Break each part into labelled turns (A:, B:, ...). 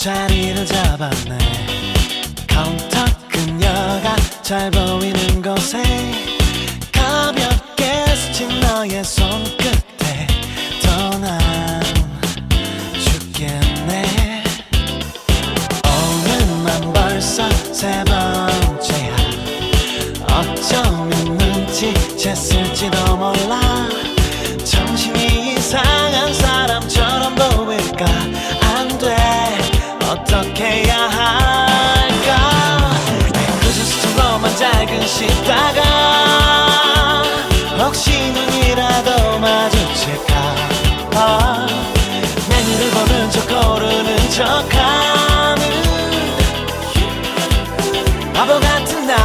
A: 자리를 잡았네. 카운터 그녀가 잘 보이는 곳에 가볍게 스친 너의 손끝에 떠난 죽겠네. 오늘만 벌써 세 번째야. 어쩌면 눈치챘을지도 몰라. 어떻게 해야 할까? 그저 스스로만 작은 씻다가 혹시 눈이라도 마주칠까? 아, 메뉴를 보는 척 고르는 척하는 바보 같은 나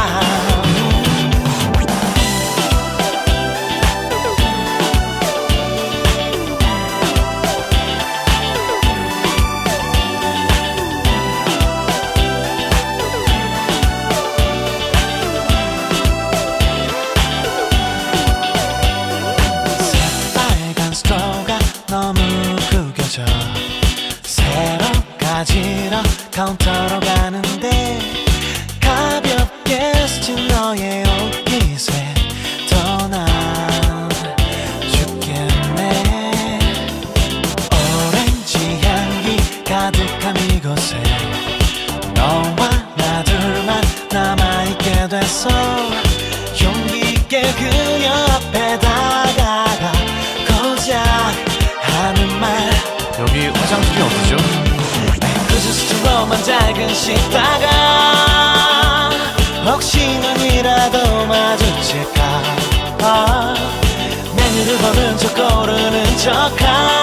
A: 스스로만 작은 씻다가 혹시 눈이라도 마주칠까 아, 메뉴를 보는 척 고르는 척하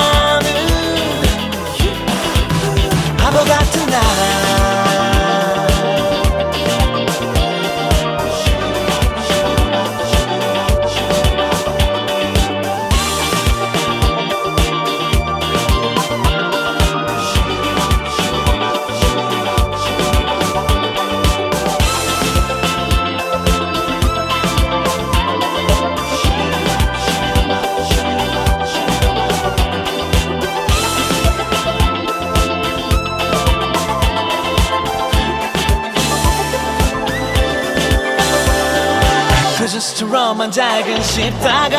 A: 스트럼한 작은 싶다가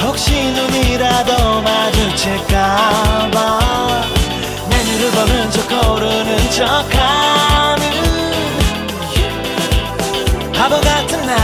A: 혹시 눈이라도 마주칠까봐. 메뉴를 보는 척 고르는 척하는 그 바보 같은 날